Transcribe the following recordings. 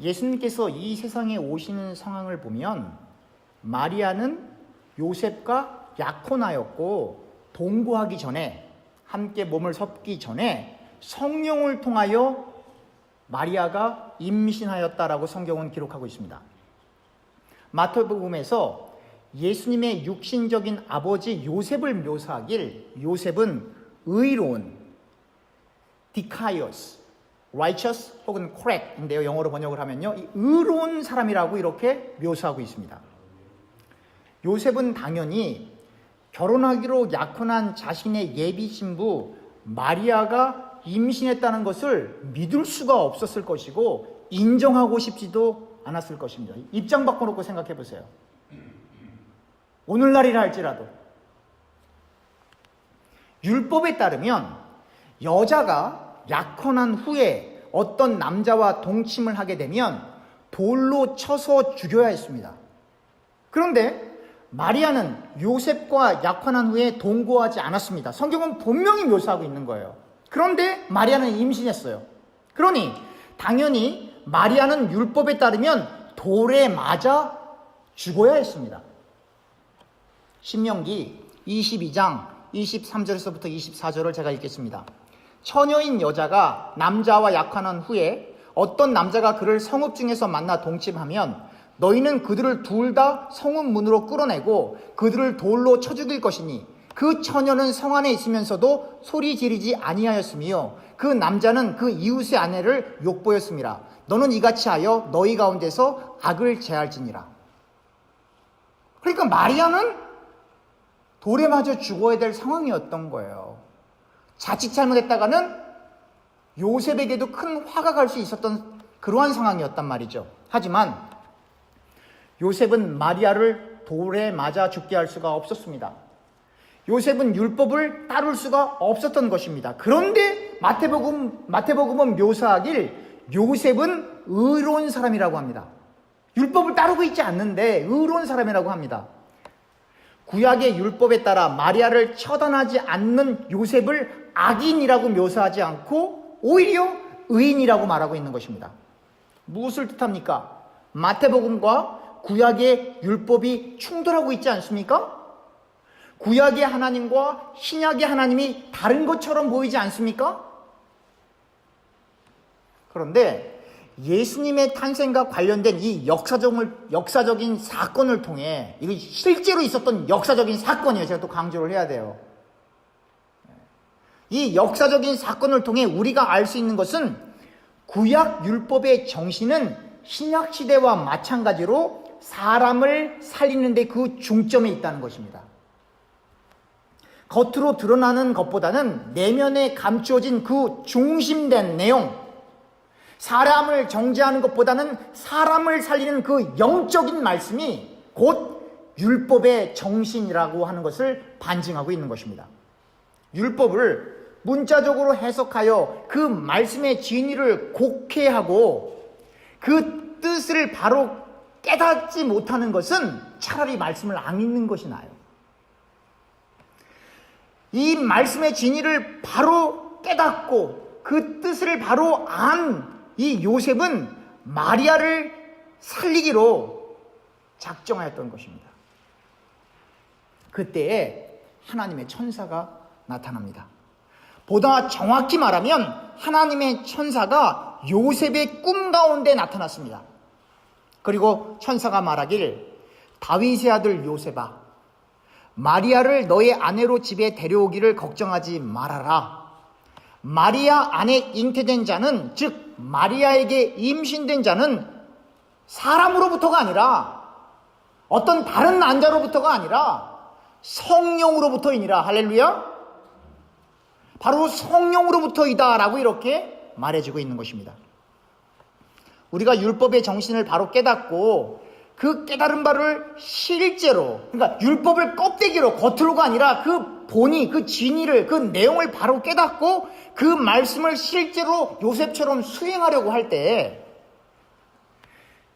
예수님께서 이 세상에 오시는 상황을 보면 마리아는 요셉과 약혼하였고 동거하기 전에 함께 몸을 섭기 전에 성령을 통하여 마리아가 임신하였다라고 성경은 기록하고 있습니다. 마태복음에서 예수님의 육신적인 아버지 요셉을 묘사하길 요셉은 의로운 디카이오스 righteous 혹은 correct인데요. 영어로 번역을 하면요. 이 의로운 사람이라고 이렇게 묘사하고 있습니다. 요셉은 당연히 결혼하기로 약혼한 자신의 예비 신부 마리아가 임신했다는 것을 믿을 수가 없었을 것이고 인정하고 싶지도 않았을 것입니다. 입장 바꿔놓고 생각해 보세요. 오늘날이라 할지라도 율법에 따르면 여자가 약혼한 후에 어떤 남자와 동침을 하게 되면 돌로 쳐서 죽여야 했습니다. 그런데 마리아는 요셉과 약혼한 후에 동거하지 않았습니다. 성경은 분명히 묘사하고 있는 거예요. 그런데 마리아는 임신했어요. 그러니 당연히 마리아는 율법에 따르면 돌에 맞아 죽어야 했습니다. 신명기 22장 23절에서부터 24절을 제가 읽겠습니다. 처녀인 여자가 남자와 약혼한 후에 어떤 남자가 그를 성읍 중에서 만나 동침하면 너희는 그들을 둘 다 성읍 문으로 끌어내고 그들을 돌로 쳐 죽일 것이니 그 처녀는 성 안에 있으면서도 소리 지르지 아니하였으며 그 남자는 그 이웃의 아내를 욕보였습니다. 너는 이같이 하여 너희 가운데서 악을 제할지니라. 그러니까 마리아는 돌에 맞아 죽어야 될 상황이었던 거예요. 자칫 잘못했다가는 요셉에게도 큰 화가 갈 수 있었던 그러한 상황이었단 말이죠. 하지만 요셉은 마리아를 돌에 맞아 죽게 할 수가 없었습니다. 요셉은 율법을 따를 수가 없었던 것입니다. 그런데 마태복음, 마태복음은 묘사하길 요셉은 의로운 사람이라고 합니다. 율법을 따르고 있지 않는데 의로운 사람이라고 합니다. 구약의 율법에 따라 마리아를 처단하지 않는 요셉을 악인이라고 묘사하지 않고 오히려 의인이라고 말하고 있는 것입니다. 무엇을 뜻합니까? 마태복음과 구약의 율법이 충돌하고 있지 않습니까? 구약의 하나님과 신약의 하나님이 다른 것처럼 보이지 않습니까? 그런데 예수님의 탄생과 관련된 이 역사적을, 역사적인 사건을 통해, 이거 실제로 있었던 역사적인 사건이에요. 제가 또 강조를 해야 돼요. 이 역사적인 사건을 통해 우리가 알 수 있는 것은 구약 율법의 정신은 신약 시대와 마찬가지로 사람을 살리는데 그 중점에 있다는 것입니다. 겉으로 드러나는 것보다는 내면에 감추어진 그 중심된 내용, 사람을 정죄하는 것보다는 사람을 살리는 그 영적인 말씀이 곧 율법의 정신이라고 하는 것을 반증하고 있는 것입니다. 율법을 문자적으로 해석하여 그 말씀의 진리를 곡해하고 그 뜻을 바로 깨닫지 못하는 것은 차라리 말씀을 안 읽는 것이 나아요. 이 말씀의 진리를 바로 깨닫고 그 뜻을 바로 안 이 요셉은 마리아를 살리기로 작정하였던 것입니다. 그때에 하나님의 천사가 나타납니다. 보다 정확히 말하면 하나님의 천사가 요셉의 꿈 가운데 나타났습니다. 그리고 천사가 말하길 다윗의 아들 요셉아 마리아를 너의 아내로 집에 데려오기를 걱정하지 말아라. 마리아 안에 잉태된 자는 즉 마리아에게 임신된 자는 사람으로부터가 아니라 어떤 다른 남자로부터가 아니라 성령으로부터이니라 할렐루야 바로 성령으로부터이다라고 이렇게 말해주고 있는 것입니다. 우리가 율법의 정신을 바로 깨닫고 그 깨달은 바를 실제로 그러니까 율법을 껍데기로 겉으로가 아니라 그 본이 그 진리를 그 내용을 바로 깨닫고 그 말씀을 실제로 요셉처럼 수행하려고 할 때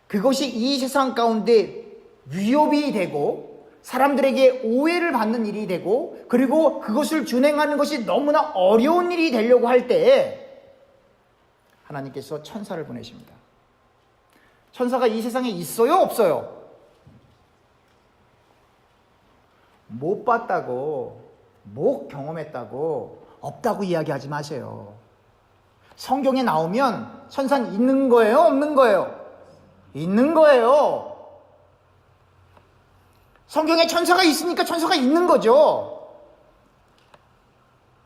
그것이 이 세상 가운데 위협이 되고 사람들에게 오해를 받는 일이 되고 그리고 그것을 준행하는 것이 너무나 어려운 일이 되려고 할 때 하나님께서 천사를 보내십니다. 천사가 이 세상에 있어요, 없어요? 못 봤다고, 못 경험했다고, 없다고 이야기하지 마세요. 성경에 나오면 천사는 있는 거예요, 없는 거예요? 있는 거예요. 성경에 천사가 있으니까 천사가 있는 거죠.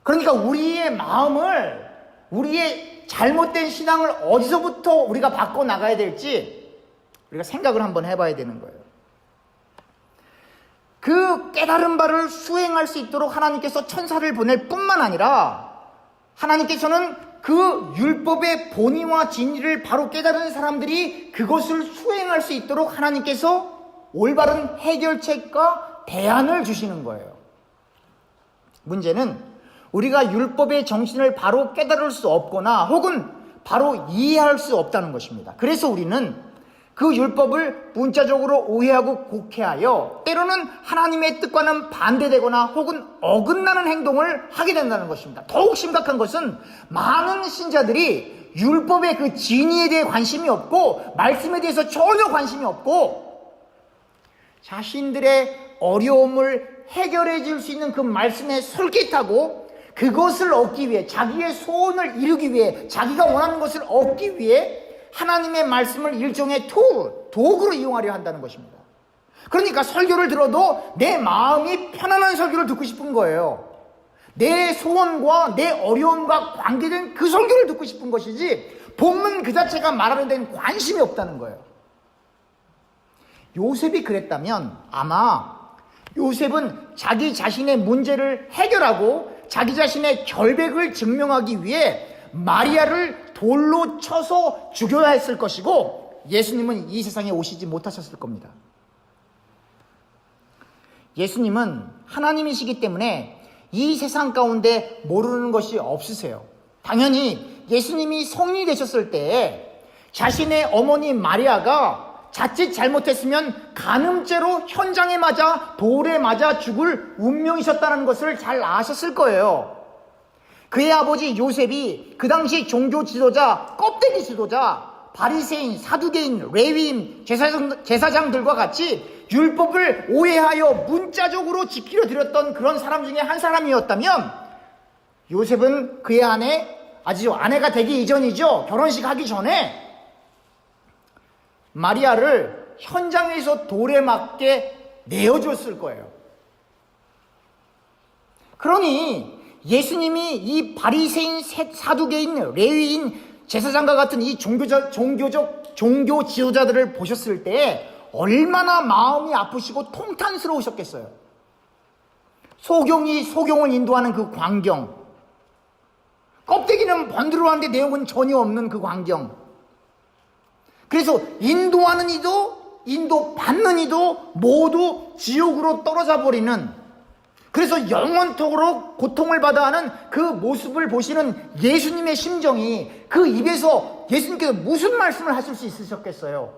그러니까 우리의 마음을, 우리의 잘못된 신앙을 어디서부터 우리가 바꿔 나가야 될지 우리가 생각을 한번 해봐야 되는 거예요. 그 깨달은 바를 수행할 수 있도록 하나님께서 천사를 보낼 뿐만 아니라 하나님께서는 그 율법의 본의와 진리를 바로 깨달은 사람들이 그것을 수행할 수 있도록 하나님께서 올바른 해결책과 대안을 주시는 거예요. 문제는 우리가 율법의 정신을 바로 깨달을 수 없거나 혹은 바로 이해할 수 없다는 것입니다. 그래서 우리는 그 율법을 문자적으로 오해하고 곡해하여 때로는 하나님의 뜻과는 반대되거나 혹은 어긋나는 행동을 하게 된다는 것입니다. 더욱 심각한 것은 많은 신자들이 율법의 그 진리에 대해 관심이 없고 말씀에 대해서 전혀 관심이 없고 자신들의 어려움을 해결해 줄 수 있는 그 말씀에 솔깃하고 그것을 얻기 위해 자기의 소원을 이루기 위해 자기가 원하는 것을 얻기 위해 하나님의 말씀을 일종의 툴, 도구로 이용하려 한다는 것입니다. 그러니까 설교를 들어도 내 마음이 편안한 설교를 듣고 싶은 거예요. 내 소원과 내 어려움과 관계된 그 설교를 듣고 싶은 것이지 본문 그 자체가 말하는 데는 관심이 없다는 거예요. 요셉이 그랬다면 아마 요셉은 자기 자신의 문제를 해결하고 자기 자신의 결백을 증명하기 위해 마리아를 돌로 쳐서 죽여야 했을 것이고 예수님은 이 세상에 오시지 못하셨을 겁니다. 예수님은 하나님이시기 때문에 이 세상 가운데 모르는 것이 없으세요. 당연히 예수님이 성인이 되셨을 때 자신의 어머니 마리아가 자칫 잘못했으면 간음죄로 현장에 맞아 돌에 맞아 죽을 운명이셨다는 것을 잘 아셨을 거예요. 그의 아버지 요셉이 그 당시 종교 지도자, 껍데기 지도자, 바리새인, 사두개인, 레위인, 제사장, 제사장들과 같이 율법을 오해하여 문자적으로 지키려 들였던 그런 사람 중에 한 사람이었다면 요셉은 그의 아내, 아직 아내가 되기 이전이죠. 결혼식 하기 전에 마리아를 현장에서 돌에 맞게 내어줬을 거예요. 그러니 예수님이 이 바리새인 사두개인 레위인 제사장과 같은 이 종교적 종교적 종교 지도자들을 보셨을 때 얼마나 마음이 아프시고 통탄스러우셨겠어요. 소경이 소경을 인도하는 그 광경. 껍데기는 번들어하는데 내용은 전혀 없는 그 광경. 그래서 인도하는 이도 인도 받는 이도 모두 지옥으로 떨어져 버리는 그래서 영원토록 고통을 받아 하는 그 모습을 보시는 예수님의 심정이 그 입에서 예수님께서 무슨 말씀을 하실 수 있으셨겠어요?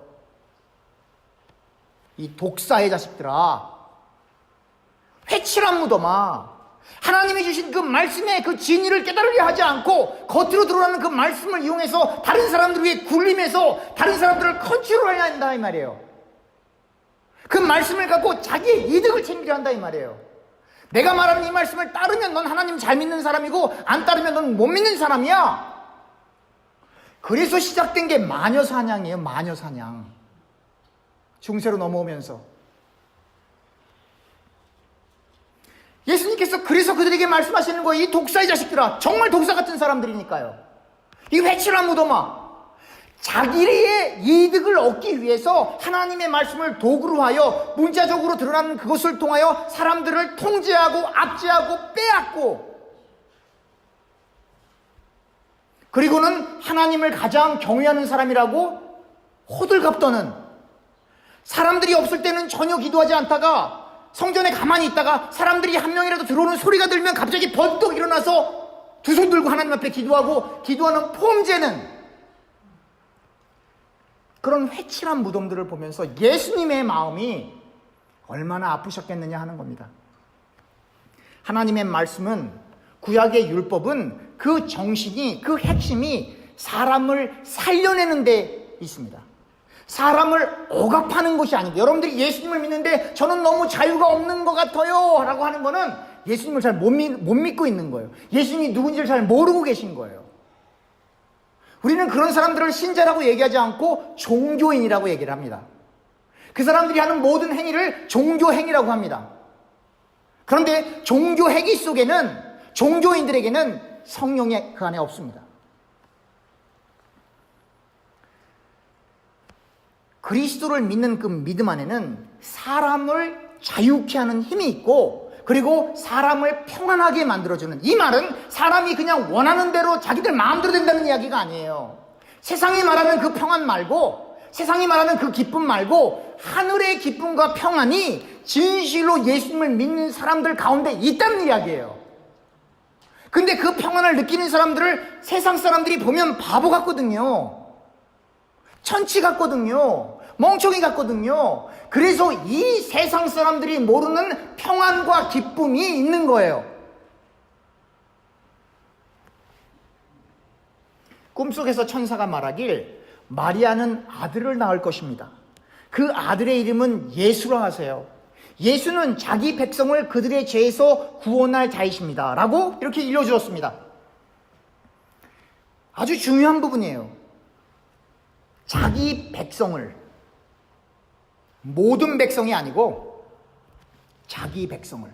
이 독사의 자식들아, 회칠한 무덤아, 하나님이 주신 그 말씀의 그 진리를 깨달으려 하지 않고 겉으로 드러나는 그 말씀을 이용해서 다른 사람들 위해 굴림해서 다른 사람들을 컨트롤해야 한다 이 말이에요. 그 말씀을 갖고 자기의 이득을 챙기려 한다 이 말이에요. 내가 말하는 이 말씀을 따르면 넌 하나님 잘 믿는 사람이고 안 따르면 넌 못 믿는 사람이야. 그래서 시작된 게 마녀 사냥이에요. 마녀 사냥. 중세로 넘어오면서 예수님께서 그래서 그들에게 말씀하시는 거예요. 이 독사의 자식들아. 정말 독사 같은 사람들이니까요. 이 회칠한 무덤아. 자기의 이득을 얻기 위해서 하나님의 말씀을 도구로 하여 문자적으로 드러나는 그것을 통하여 사람들을 통제하고 압제하고 빼앗고 그리고는 하나님을 가장 경외하는 사람이라고 호들갑 떠는 사람들이 없을 때는 전혀 기도하지 않다가 성전에 가만히 있다가 사람들이 한 명이라도 들어오는 소리가 들면 갑자기 번뜩 일어나서 두 손 들고 하나님 앞에 기도하고 기도하는 폼제는 그런 회칠한 무덤들을 보면서 예수님의 마음이 얼마나 아프셨겠느냐 하는 겁니다. 하나님의 말씀은 구약의 율법은 그 정신이 그 핵심이 사람을 살려내는 데 있습니다. 사람을 억압하는 것이 아닙니다. 여러분들이 예수님을 믿는데 저는 너무 자유가 없는 것 같아요. 라고 하는 거는 예수님을 잘 못 믿고 있는 거예요. 예수님이 누군지를 잘 모르고 계신 거예요. 우리는 그런 사람들을 신자라고 얘기하지 않고 종교인이라고 얘기를 합니다. 그 사람들이 하는 모든 행위를 종교행위라고 합니다. 그런데 종교행위 속에는 종교인들에게는 성령이 그 안에 없습니다. 그리스도를 믿는 그 믿음 안에는 사람을 자유케 하는 힘이 있고 그리고 사람을 평안하게 만들어주는 이 말은 사람이 그냥 원하는 대로 자기들 마음대로 된다는 이야기가 아니에요. 세상이 말하는 그 평안 말고 세상이 말하는 그 기쁨 말고 하늘의 기쁨과 평안이 진실로 예수님을 믿는 사람들 가운데 있다는 이야기예요. 근데 그 평안을 느끼는 사람들을 세상 사람들이 보면 바보 같거든요. 천치 같거든요. 멍청이 같거든요. 그래서 이 세상 사람들이 모르는 평안과 기쁨이 있는 거예요. 꿈속에서 천사가 말하길 마리아는 아들을 낳을 것입니다. 그 아들의 이름은 예수라 하세요. 예수는 자기 백성을 그들의 죄에서 구원할 자이십니다. 라고 이렇게 일러주었습니다. 아주 중요한 부분이에요. 자기 백성을 모든 백성이 아니고 자기 백성을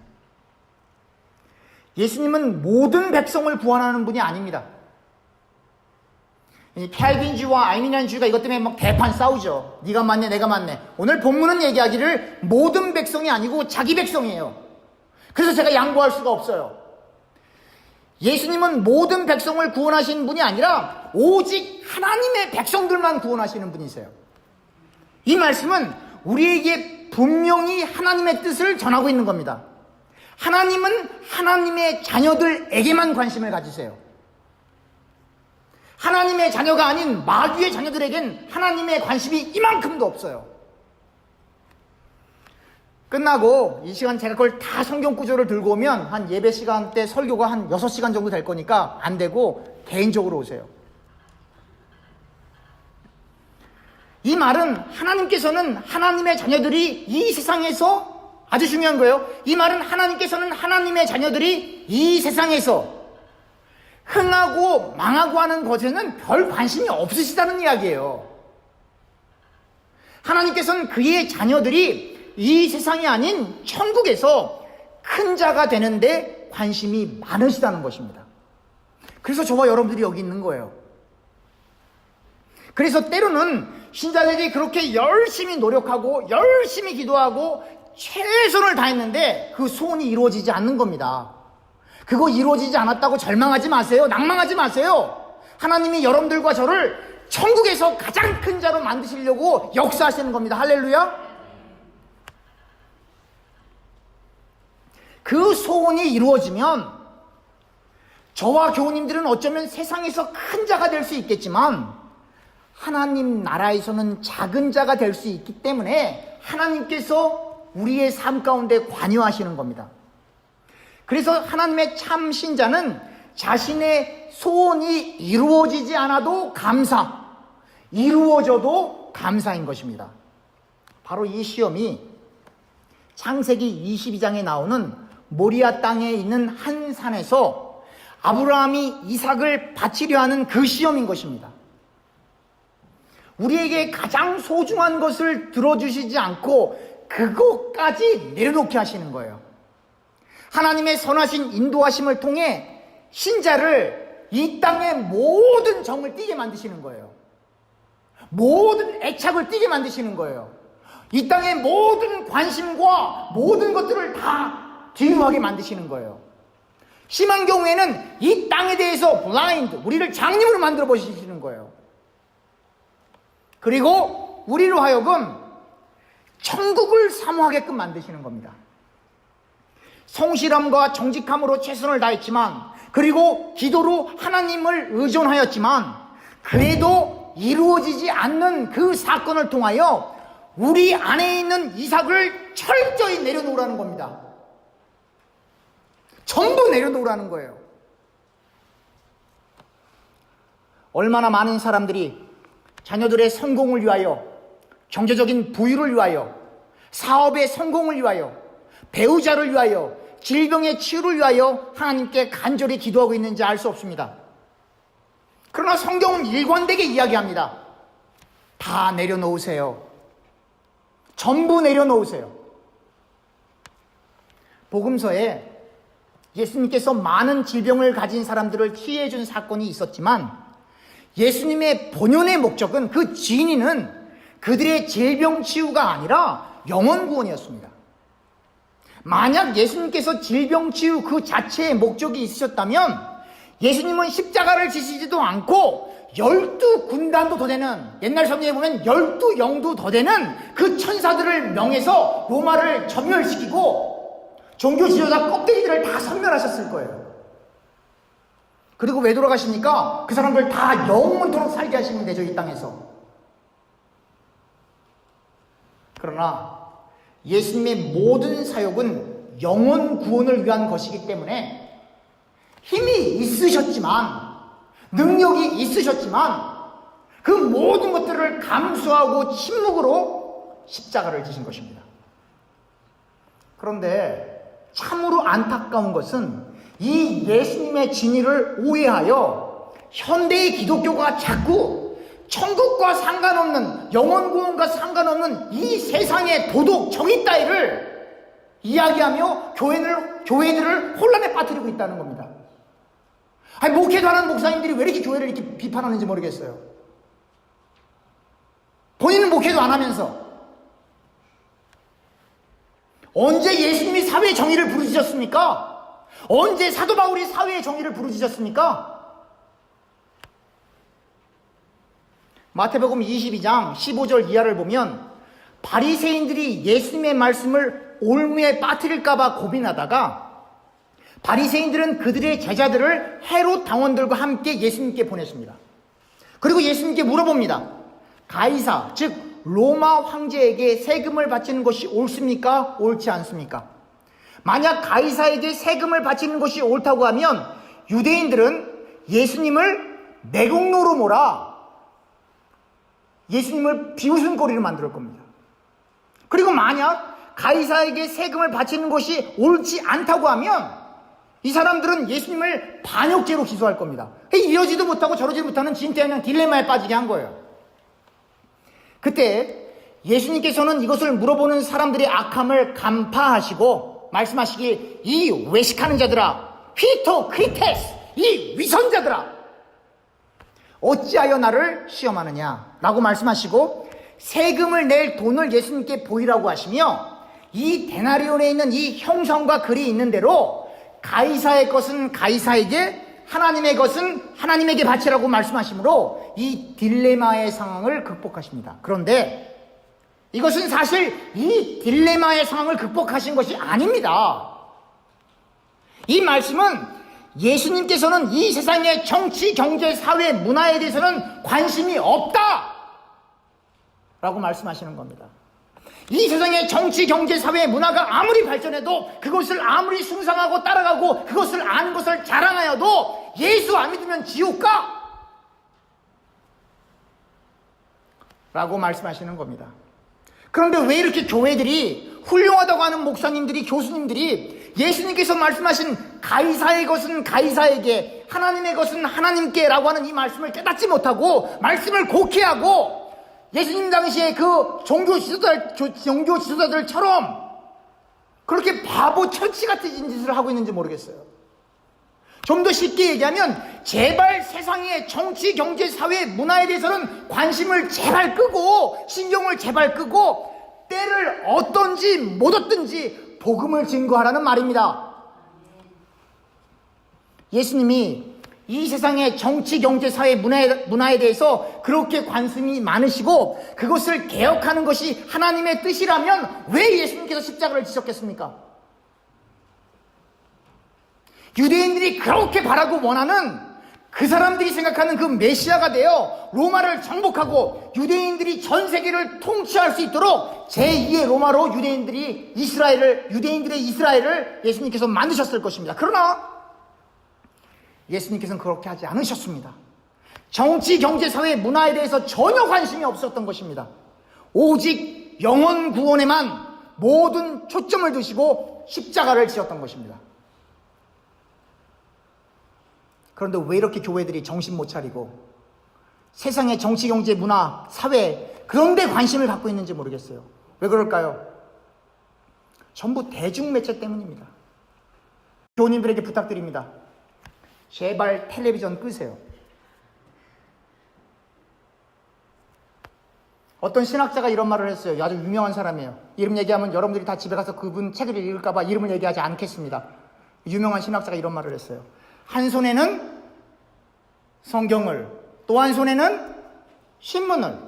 예수님은 모든 백성을 구원하는 분이 아닙니다. 캘빈주와 아이미난주가 이것 때문에 막 대판 싸우죠. 네가 맞네, 내가 맞네. 오늘 본문은 얘기하기를 모든 백성이 아니고 자기 백성이에요. 그래서 제가 양보할 수가 없어요. 예수님은 모든 백성을 구원하신 분이 아니라 오직 하나님의 백성들만 구원하시는 분이세요. 이 말씀은 우리에게 분명히 하나님의 뜻을 전하고 있는 겁니다. 하나님은 하나님의 자녀들에게만 관심을 가지세요. 하나님의 자녀가 아닌 마귀의 자녀들에겐 하나님의 관심이 이만큼도 없어요. 끝나고 이 시간 제가 그걸 다 성경 구조를 들고 오면 한 예배 시간 때 설교가 한 6시간 정도 될 거니까 안 되고 개인적으로 오세요. 이 말은 하나님께서는 하나님의 자녀들이 이 세상에서 아주 중요한 거예요. 이 말은 하나님께서는 하나님의 자녀들이 이 세상에서 흥하고 망하고 하는 것에는 별 관심이 없으시다는 이야기예요. 하나님께서는 그의 자녀들이 이 세상이 아닌 천국에서 큰 자가 되는데 관심이 많으시다는 것입니다. 그래서 저와 여러분들이 여기 있는 거예요. 그래서 때로는 신자들이 그렇게 열심히 노력하고 열심히 기도하고 최선을 다했는데 그 소원이 이루어지지 않는 겁니다. 그거 이루어지지 않았다고 절망하지 마세요. 낭망하지 마세요. 하나님이 여러분들과 저를 천국에서 가장 큰 자로 만드시려고 역사하시는 겁니다. 할렐루야. 그 소원이 이루어지면 저와 교우님들은 어쩌면 세상에서 큰 자가 될 수 있겠지만 하나님 나라에서는 작은 자가 될 수 있기 때문에 하나님께서 우리의 삶 가운데 관여하시는 겁니다. 그래서 하나님의 참 신자는 자신의 소원이 이루어지지 않아도 감사, 이루어져도 감사인 것입니다. 바로 이 시험이 창세기 22장에 나오는 모리아 땅에 있는 한 산에서 아브라함이 이삭을 바치려 하는 그 시험인 것입니다. 우리에게 가장 소중한 것을 들어주시지 않고 그것까지 내려놓게 하시는 거예요. 하나님의 선하신 인도하심을 통해 신자를 이 땅의 모든 정을 띠게 만드시는 거예요. 모든 애착을 띠게 만드시는 거예요. 이 땅의 모든 관심과 모든 것들을 다 뒤유하게 만드시는 거예요. 심한 경우에는 이 땅에 대해서 블라인드, 우리를 장님으로 만들어 보시는 거예요. 그리고 우리로 하여금 천국을 사모하게끔 만드시는 겁니다. 성실함과 정직함으로 최선을 다했지만, 그리고 기도로 하나님을 의존하였지만, 그래도 이루어지지 않는 그 사건을 통하여 우리 안에 있는 이삭을 철저히 내려놓으라는 겁니다. 전부 내려놓으라는 거예요. 얼마나 많은 사람들이 자녀들의 성공을 위하여 경제적인 부유를 위하여, 사업의 성공을 위하여, 배우자를 위하여, 질병의 치유를 위하여 하나님께 간절히 기도하고 있는지 알 수 없습니다. 그러나 성경은 일관되게 이야기합니다. 다 내려놓으세요. 전부 내려놓으세요. 복음서에 예수님께서 많은 질병을 가진 사람들을 치유해 준 사건이 있었지만 예수님의 본연의 목적은 그 진위는 그들의 질병 치유가 아니라 영원 구원이었습니다. 만약 예수님께서 질병 치유 그 자체의 목적이 있으셨다면 예수님은 십자가를 지시지도 않고 열두 군단도 더 되는 옛날 성경에 보면 열두 영도 더 되는 그 천사들을 명해서 로마를 전멸시키고 종교 지도자 껍데기들을 다 선멸하셨을 거예요. 그리고 왜 돌아가십니까? 그 사람들 다 영원토록 살게 하시면 되죠, 이 땅에서. 그러나 예수님의 모든 사역은 영원 구원을 위한 것이기 때문에 힘이 있으셨지만, 능력이 있으셨지만, 그 모든 것들을 감수하고 침묵으로 십자가를 지신 것입니다. 그런데 참으로 안타까운 것은 이 예수님의 진위를 오해하여 현대의 기독교가 자꾸 천국과 상관없는 영원 구원과 상관없는 이 세상의 도덕 정의 따위를 이야기하며 교회를 교회들을 혼란에 빠뜨리고 있다는 겁니다. 아니 목회도 하는 목사님들이 왜 이렇게 교회를 이렇게 비판하는지 모르겠어요. 본인은 목회도 안 하면서 언제 예수님이 사회의 정의를 부르짖었습니까? 언제 사도 바울이 사회의 정의를 부르짖었습니까? 마태복음 22장 15절 이하를 보면 바리새인들이 예수님의 말씀을 올무에 빠뜨릴까 봐 고민하다가 바리새인들은 그들의 제자들을 헤롯 당원들과 함께 예수님께 보냈습니다. 그리고 예수님께 물어봅니다. 가이사, 즉 로마 황제에게 세금을 바치는 것이 옳습니까? 옳지 않습니까? 만약 가이사에게 세금을 바치는 것이 옳다고 하면 유대인들은 예수님을 내국노로 몰아 예수님을 비웃음거리로 만들 겁니다. 그리고 만약 가이사에게 세금을 바치는 것이 옳지 않다고 하면 이 사람들은 예수님을 반역죄로 기소할 겁니다. 이러지도 못하고 저러지 못하는 진짜는 딜레마에 빠지게 한 거예요. 그때 예수님께서는 이것을 물어보는 사람들의 악함을 간파하시고 말씀하시기 이 외식하는 자들아 휘토 크리테스 이 위선자들아 어찌하여 나를 시험하느냐 라고 말씀하시고 세금을 낼 돈을 예수님께 보이라고 하시며 이 데나리온에 있는 이 형성과 글이 있는 대로 가이사의 것은 가이사에게 하나님의 것은 하나님에게 바치라고 말씀하시므로 이 딜레마의 상황을 극복하십니다. 그런데 이것은 사실 이 딜레마의 상황을 극복하신 것이 아닙니다. 이 말씀은 예수님께서는 이 세상의 정치, 경제, 사회, 문화에 대해서는 관심이 없다! 라고 말씀하시는 겁니다. 이 세상의 정치, 경제, 사회, 문화가 아무리 발전해도 그것을 아무리 숭상하고 따라가고 그것을 아는 것을 자랑하여도 예수 안 믿으면 지옥 가! 라고 말씀하시는 겁니다. 그런데 왜 이렇게 교회들이 훌륭하다고 하는 목사님들이, 교수님들이 예수님께서 말씀하신 가이사의 것은 가이사에게, 하나님의 것은 하나님께라고 하는 이 말씀을 깨닫지 못하고, 말씀을 곡해하고, 예수님 당시에 그 종교 지도자, 종교 지도자들처럼 그렇게 바보 철치 같은 짓을 하고 있는지 모르겠어요. 좀 더 쉽게 얘기하면 제발 세상의 정치, 경제, 사회, 문화에 대해서는 관심을 제발 끄고 신경을 제발 끄고 때를 어떤지 못 얻든지 복음을 증거하라는 말입니다. 예수님이 이 세상의 정치, 경제, 사회, 문화에, 문화에 대해서 그렇게 관심이 많으시고 그것을 개혁하는 것이 하나님의 뜻이라면 왜 예수님께서 십자가를 지셨겠습니까? 유대인들이 그렇게 바라고 원하는 그 사람들이 생각하는 그 메시아가 되어 로마를 정복하고 유대인들이 전 세계를 통치할 수 있도록 제2의 로마로 유대인들이 이스라엘을, 유대인들의 이스라엘을 예수님께서 만드셨을 것입니다. 그러나 예수님께서는 그렇게 하지 않으셨습니다. 정치, 경제, 사회, 문화에 대해서 전혀 관심이 없었던 것입니다. 오직 영원 구원에만 모든 초점을 두시고 십자가를 지었던 것입니다. 그런데 왜 이렇게 교회들이 정신 못 차리고 세상의 정치, 경제, 문화, 사회 그런 데 관심을 갖고 있는지 모르겠어요. 왜 그럴까요? 전부 대중매체 때문입니다. 교우님들에게 부탁드립니다. 제발 텔레비전 끄세요. 어떤 신학자가 이런 말을 했어요. 아주 유명한 사람이에요. 이름 얘기하면 여러분들이 다 집에 가서 그분 책을 읽을까봐 이름을 얘기하지 않겠습니다. 유명한 신학자가 이런 말을 했어요. 한 손에는 성경을, 또 한 손에는 신문을.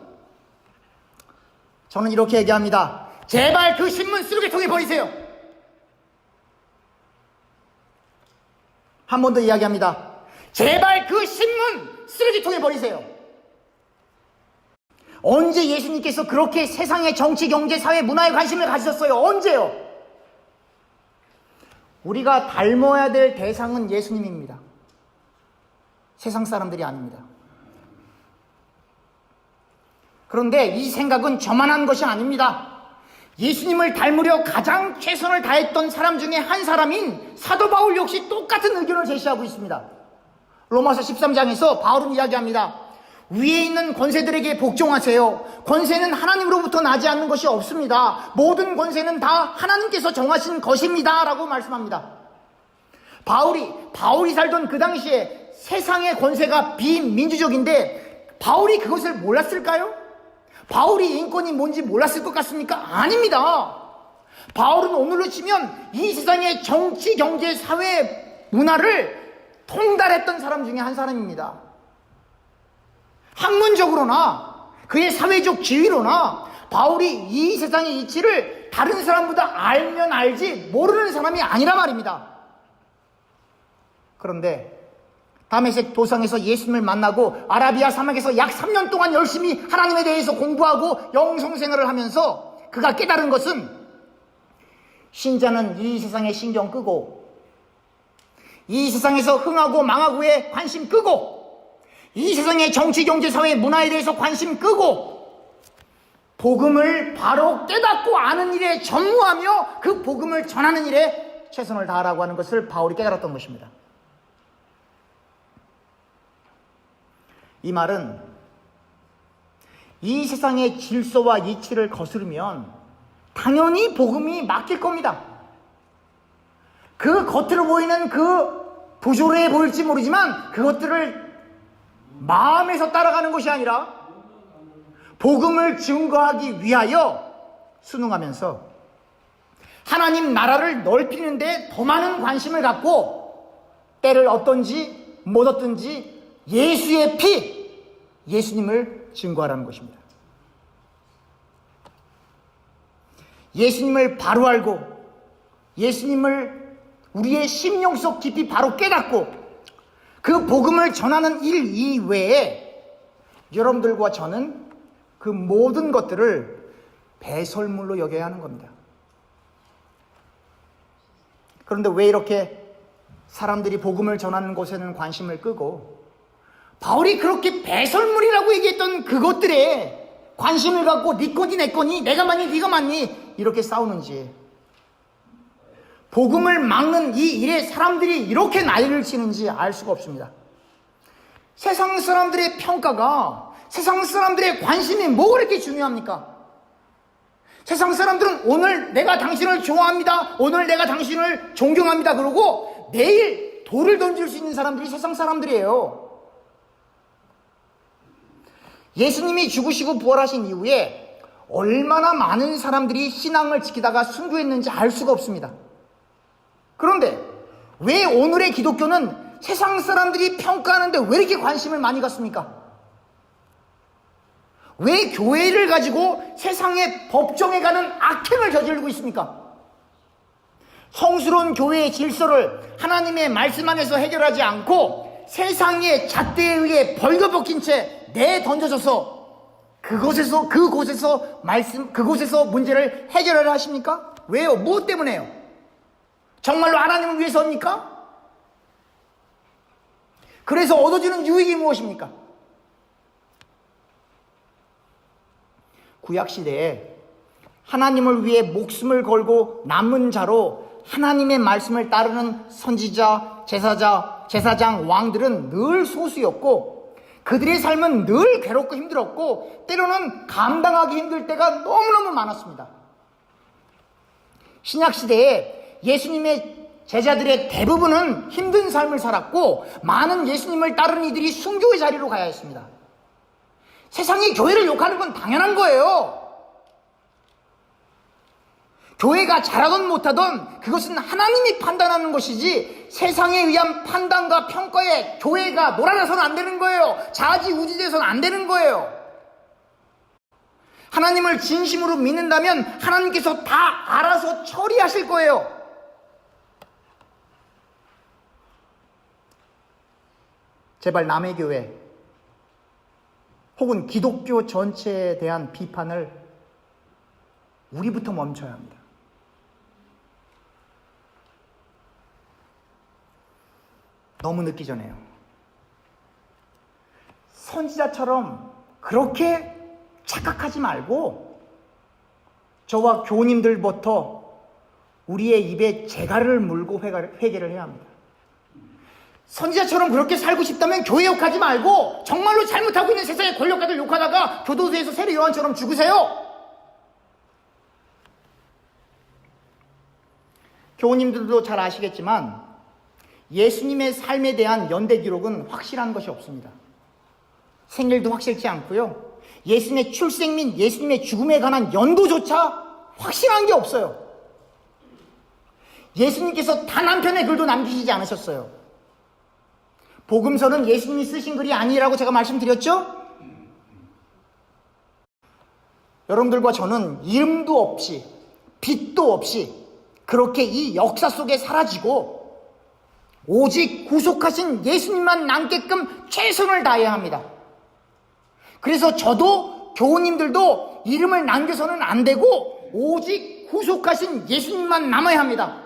저는 이렇게 얘기합니다. 제발 그 신문 쓰레기통에 버리세요. 한 번 더 이야기합니다. 제발 그 신문 쓰레기통에 버리세요. 언제 예수님께서 그렇게 세상의 정치, 경제, 사회, 문화에 관심을 가지셨어요? 언제요? 우리가 닮아야 될 대상은 예수님입니다. 세상 사람들이 아닙니다. 그런데 이 생각은 저만 한 것이 아닙니다. 예수님을 닮으려 가장 최선을 다했던 사람 중에 한 사람인 사도 바울 역시 똑같은 의견을 제시하고 있습니다. 로마서 13장에서 바울은 이야기합니다. 위에 있는 권세들에게 복종하세요. 권세는 하나님으로부터 나지 않는 것이 없습니다. 모든 권세는 다 하나님께서 정하신 것입니다. 라고 말씀합니다. 바울이, 바울이 살던 그 당시에 세상의 권세가 비민주적인데 바울이 그것을 몰랐을까요? 바울이 인권이 뭔지 몰랐을 것 같습니까? 아닙니다. 바울은 오늘로 치면 이 세상의 정치, 경제, 사회, 문화를 통달했던 사람 중에 한 사람입니다. 학문적으로나 그의 사회적 지위로나 바울이 이 세상의 이치를 다른 사람보다 알면 알지 모르는 사람이 아니라 말입니다. 그런데 다메섹 도상에서 예수님을 만나고 아라비아 사막에서 약 3년 동안 열심히 하나님에 대해서 공부하고 영성생활을 하면서 그가 깨달은 것은 신자는 이 세상에 신경 끄고 이 세상에서 흥하고 망하고에 관심 끄고 이 세상의 정치, 경제, 사회, 문화에 대해서 관심 끄고 복음을 바로 깨닫고 아는 일에 전무하며 그 복음을 전하는 일에 최선을 다하라고 하는 것을 바울이 깨달았던 것입니다. 이 말은 이 세상의 질서와 이치를 거스르면 당연히 복음이 막힐 겁니다. 그 겉으로 보이는 그 부조리해 보일지 모르지만 그것들을 마음에서 따라가는 것이 아니라 복음을 증거하기 위하여 순응하면서 하나님 나라를 넓히는데 더 많은 관심을 갖고 때를 얻든지 못 얻든지 예수의 피, 예수님을 증거하라는 것입니다. 예수님을 바로 알고 예수님을 우리의 심령 속 깊이 바로 깨닫고 그 복음을 전하는 일 이외에 여러분들과 저는 그 모든 것들을 배설물로 여겨야 하는 겁니다. 그런데 왜 이렇게 사람들이 복음을 전하는 곳에는 관심을 끄고 바울이 그렇게 배설물이라고 얘기했던 그것들에 관심을 갖고 네 거니 내 거니 내가 맞니 네가 맞니 이렇게 싸우는지 복음을 막는 이 일에 사람들이 이렇게 난리를 치는지 알 수가 없습니다. 세상 사람들의 평가가 세상 사람들의 관심이 뭐가 그렇게 중요합니까? 세상 사람들은 오늘 내가 당신을 좋아합니다. 오늘 내가 당신을 존경합니다. 그러고 내일 돌을 던질 수 있는 사람들이 세상 사람들이에요. 예수님이 죽으시고 부활하신 이후에 얼마나 많은 사람들이 신앙을 지키다가 순교했는지 알 수가 없습니다. 그런데 왜 오늘의 기독교는 세상 사람들이 평가하는데 왜 이렇게 관심을 많이 갖습니까? 왜 교회를 가지고 세상의 법정에 가는 악행을 저지르고 있습니까? 성스러운 교회의 질서를 하나님의 말씀 안에서 해결하지 않고 세상의 잣대에 의해 벌거벗긴 채 내던져져서 그곳에서 그곳에서 말씀 그곳에서 문제를 해결하려 하십니까? 왜요? 무엇 때문에요? 정말로 하나님을 위해서입니까? 그래서 얻어지는 유익이 무엇입니까? 구약 시대에 하나님을 위해 목숨을 걸고 남은 자로 하나님의 말씀을 따르는 선지자, 제사자, 제사장, 왕들은 늘 소수였고 그들의 삶은 늘 괴롭고 힘들었고 때로는 감당하기 힘들 때가 너무너무 많았습니다. 신약 시대에 예수님의 제자들의 대부분은 힘든 삶을 살았고 많은 예수님을 따르는 이들이 순교의 자리로 가야 했습니다. 세상이 교회를 욕하는 건 당연한 거예요. 교회가 잘하든 못하든 그것은 하나님이 판단하는 것이지 세상에 의한 판단과 평가에 교회가 놀아나서는 안 되는 거예요. 자지우지돼서는 안 되는 거예요. 하나님을 진심으로 믿는다면 하나님께서 다 알아서 처리하실 거예요. 제발 남의 교회 혹은 기독교 전체에 대한 비판을 우리부터 멈춰야 합니다. 너무 늦기 전에요. 선지자처럼 그렇게 착각하지 말고 저와 교우님들부터 우리의 입에 재갈을 물고 회개를 해야 합니다. 선지자처럼 그렇게 살고 싶다면 교회 욕하지 말고 정말로 잘못하고 있는 세상의 권력가들 욕하다가 교도소에서 세례 요한처럼 죽으세요. 교우님들도 잘 아시겠지만 예수님의 삶에 대한 연대 기록은 확실한 것이 없습니다. 생일도 확실치 않고요. 예수님의 출생 및 예수님의 죽음에 관한 연도조차 확실한 게 없어요. 예수님께서 단 한 편의 글도 남기시지 않으셨어요. 복음서는 예수님이 쓰신 글이 아니라고 제가 말씀드렸죠? 여러분들과 저는 이름도 없이, 빛도 없이, 그렇게 이 역사 속에 사라지고, 오직 구속하신 예수님만 남게끔 최선을 다해야 합니다. 그래서 저도 교우님들도 이름을 남겨서는 안 되고, 오직 구속하신 예수님만 남아야 합니다.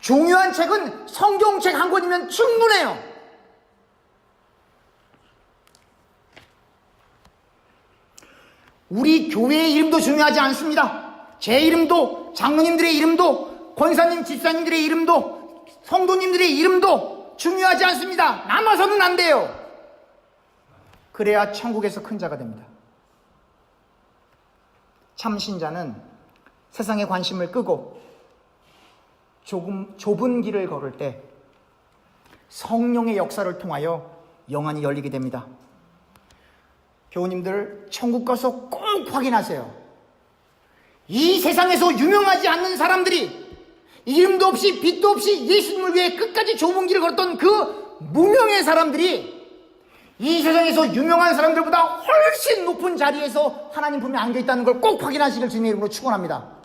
중요한 책은 성경책 한 권이면 충분해요. 우리 교회의 이름도 중요하지 않습니다. 제 이름도, 장로님들의 이름도, 권사님, 집사님들의 이름도, 성도님들의 이름도 중요하지 않습니다. 남아서는 안 돼요. 그래야 천국에서 큰 자가 됩니다. 참 신자는 세상에 관심을 끄고 조금 좁은 길을 걸을 때 성령의 역사를 통하여 영안이 열리게 됩니다. 교우님들 천국 가서 꼭 확인하세요. 이 세상에서 유명하지 않는 사람들이 이름도 없이 빛도 없이 예수님을 위해 끝까지 좁은 길을 걸었던 그 무명의 사람들이 이 세상에서 유명한 사람들보다 훨씬 높은 자리에서 하나님 품에 안겨 있다는 걸 꼭 확인하시길 주님의 이름으로 축원합니다.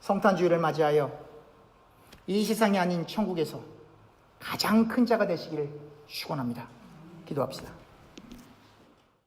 성탄주의를 맞이하여 이 세상이 아닌 천국에서 가장 큰 자가 되시길 축원합니다. 기도합시다.